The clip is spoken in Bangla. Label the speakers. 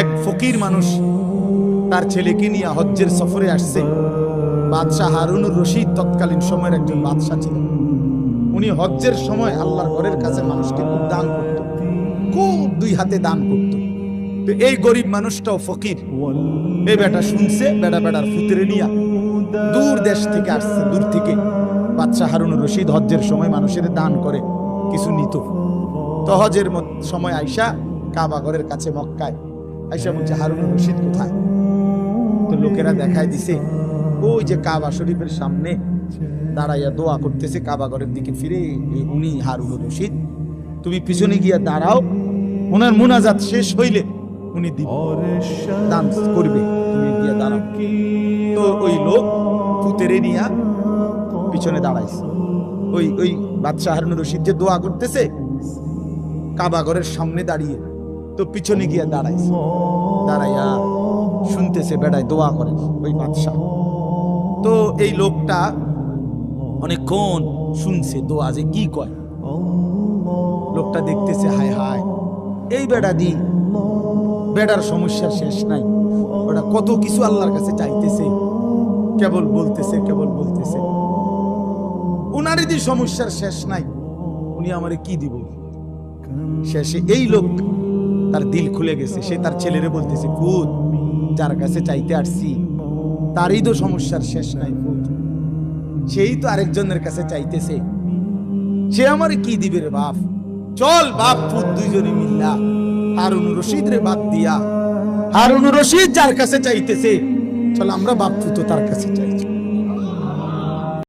Speaker 1: এক ফকির মানুষ তার ছেলেকে নিয়ে হজ্জের সফরে আসছে। বাদশাহ হারুনুর রশিদ তৎকালীন সময়ের একজন বাদশাহ ছিলেন। উনি হজ্জের সময় আল্লাহর ঘরের কাছে মানুষকে খুব দান করত, খুব দুই হাতে দান করত। তো এই গরিব মানুষটাও ফকির। এই বেটা শুনছে, বেটা বেটার ফুতরে নিয়া দূর দেশ থেকে আসছে, দূর থেকে। বাদশাহ হারুনুর রশিদ হজ্জের সময় মানুষের দান করে, কিছু নিত। তো হজের সময় আইসা কাবা ঘরের কাছে মক্কায় আইসা বলছে হারুন রশিদ কোথায়? তো লোকেরা দেখায় দিছে, ওই যে কাবা শরীফের সামনে দাঁড়াইয়া দোয়া করতেছে, কাবা ঘরের দিকে ফিরে উনি হারুনুর রশিদ, তুমি পিছনে গিয়া দাঁড়াও ওনার মোনাজাত শেষ হইলে উনি দান করবে, তুমি গিয়া দাঁড়াও। তো ওই লোক পুতেরে নিয়া পিছনে দাঁড়াইছে। ওই ওই বাদশাহ হারুন রশিদ যে দোয়া করতেছে, কাবা ঘরের সামনে দাঁড়িয়ে। তো পিছনে গিয়ে দাঁড়াইছে। দাঁড়াইয়া শুনতেছে, বেড়ায় দোয়া করে ওই বাদশাহ। তো এই লোকটা অনেকক্ষণ শুনছে দোয়া যে কি কয়। লোকটা দেখতেছে, হায় হায়, এই বেড়া দি, বেড়ার সমস্যার শেষ নাই। ওটা কত কিছু আল্লাহর কাছে চাইতেছে, কেবল বলতেছে কেবল বলতেছে। উনারই যে সমস্যার শেষ নাই, উনি আমারে কি দিব? শেষে এই লোক তার দিল খুলে গেছে। সে তার ছেলেরে বলতেছে ফুত যার কাছে চাইতে আসছি, তারই তো সমস্যার শেষ নাই ফুত সেই তো আরেকজনের কাছে চাইতেছে। সে আমার কি দিবে রে বাপ? চল বাপ ফুত দুইজনে মিল্লা। হারুন রশিদ রে বাদ দিয়া। হারুন রশিদ যার কাছে চাইতেছে, চল আমরা বাপ ফুতো তার কাছে চাই।